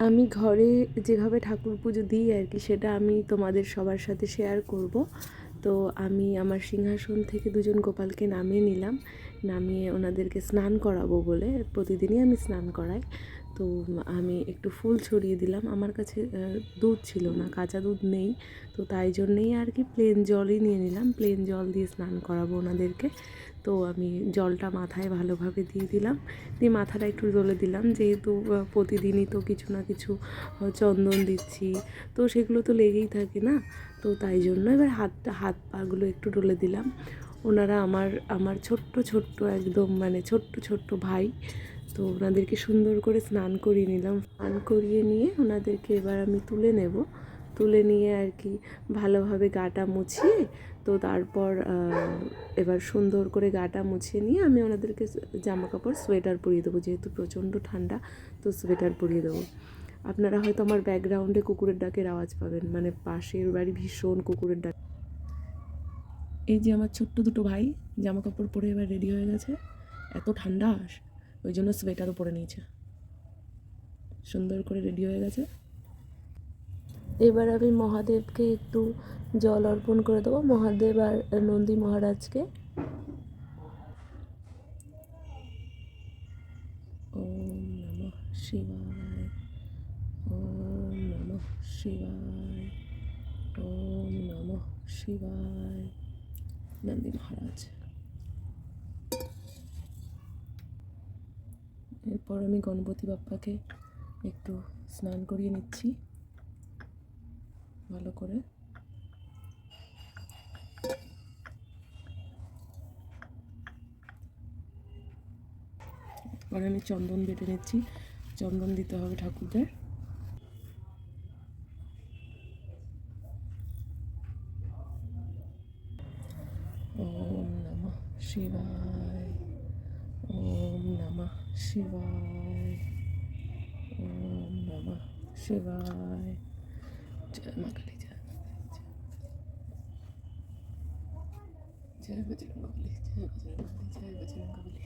আমি ঘরে যেভাবে ঠাকুর পুজো দিই আর কি, সেটা আমি তোমাদের সবার সাথে শেয়ার করব। তো আমি আমার সিংহাসন থেকে দুজন গোপালকে নামিয়ে নিলাম। নামিয়ে ওনাদেরকে স্নান করাবো বলে, প্রতিদিনই আমি স্নান করাই। তো আমি একটু ফুল ছড়িয়ে দিলাম। আমার কাছে দুধ ছিল না, কাঁচা দুধ নেই। তো তাই জন্যেই আর কি প্লেন জলই নিয়ে নিলাম। প্লেন জল দিয়ে স্নান করাবো ওনাদেরকে। তো আমি জলটা মাথায় ভালোভাবে দিয়ে দিলাম। দিয়ে মাথাটা একটু ডলে দিলাম। যেহেতু প্রতিদিনই তো কিছু না কিছু চন্দন দিচ্ছি, তো সেগুলো তো লেগেই থাকে না? তো তাই জন্য এবার হাতটা হাত পাগুলো একটু ডলে দিলাম। ওনারা আমার আমার ছোট্ট ছোট্ট, একদম মানে ছোট্ট ছোট্ট ভাই। তো ওনাদেরকে সুন্দর করে স্নান করিয়ে নিলাম। স্নান করিয়ে নিয়ে ওনাদেরকে এবার আমি তুলে নেব। তুলে নিয়ে আর কি ভালোভাবে গাটা মুছিয়ে, তো তারপর এবার সুন্দর করে গাটা মুছিয়ে নিয়ে আমি ওনাদেরকে জামা কাপড় সোয়েটার পরিয়ে দেবো। যেহেতু প্রচণ্ড ঠান্ডা, তো সোয়েটার পরিয়ে দেবো। আপনারা হয়তো আমার ব্যাকগ্রাউন্ডে কুকুরের ডাকের আওয়াজ পাবেন মানে পাশের বাড়ি ভীষণ কুকুরের ডাক। এই যে আমার ছোট্ট দুটো ভাই জামা কাপড় পরে এবার রেডি হয়ে গেছে। এত ঠান্ডা ওই জন্য সোয়েটারও পরে নিয়েছে। সুন্দর করে রেডি হয়ে গেছে। এবার আমি মহাদেবকে একটু জল অর্পণ করে দেবো। মহাদেব আর নন্দী মহারাজকে। ওম শিবায়। ওম শিবায়। ওম শিবায়। নন্দী মহারাজ। এরপর আমি গণপতি বাপ্পাকে একটু স্নান করিয়ে নিচ্ছি। ভালো করে। এবার আমি চন্দন বেটে নিচ্ছি। চন্দন দিতে হবে ঠাকুরদের ওম নমঃ ওম নমঃ শিবায় ওম নমঃ শিবায় জয় মা কালী জয় মা কালী, জয় বজরঙ্গবলী জয় বজরঙ্গবলী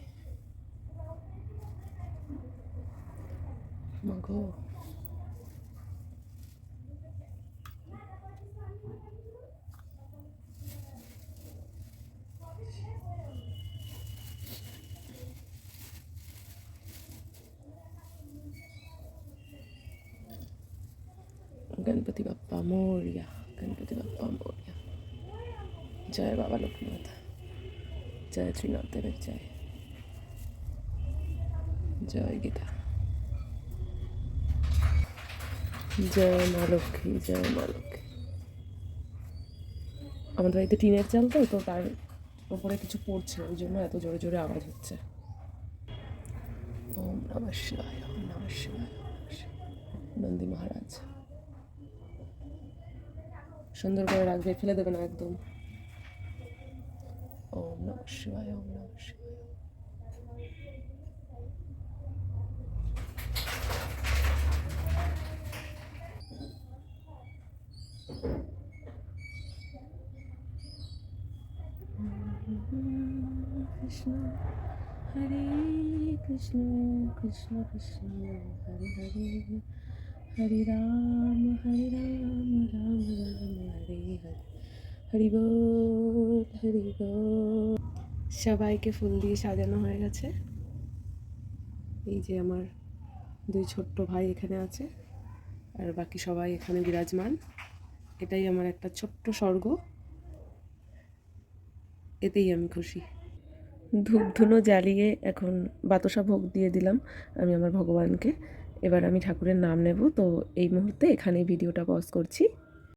गणपति बप्पा मोरिया गणपति बप्पा मोरिया जय बाबा लोकनाथ जय श्रीनाथ देव जय জয় গীতা জয় মা লক্ষ্মী জয় মা লক্ষ্মী আমাদের বাড়িতে টিনের চাল তো তো তার উপরে কিছু পড়ছে ওই জন্য এত জোরে জোরে আওয়াজ হচ্ছে ওম নম শিবায় ওম নম শিবায় ওম নমঃ শিবায়। নন্দী মহারাজ সুন্দর করে রাখবে ফেলে দেবে না একদম। ওম নম শিবায় ওম নম শিবায়। কৃষ্ণ হরে কৃষ্ণ কৃষ্ণ কৃষ্ণ হরে হরে হরে রাম হরে রাম। হরি বল হরি বল। সবাইকে ফুল দিয়ে সাজানো হয়ে গেছে। এই যে আমার দুই ছোট্ট ভাই এখানে আছে, আর বাকি সবাই এখানে বিরাজমান। এটাই আমার একটা ছোট্ট স্বর্গ। এতেই আমি খুশি। ধূপ ধুনো জ্বালিয়ে এখন বাতাসা ভোগ দিয়ে দিলাম আমি আমার ভগবানকে। এবার আমি ঠাকুরের নাম নেব, তো এই মুহূর্তে এখানেই ভিডিওটা পজ করছি।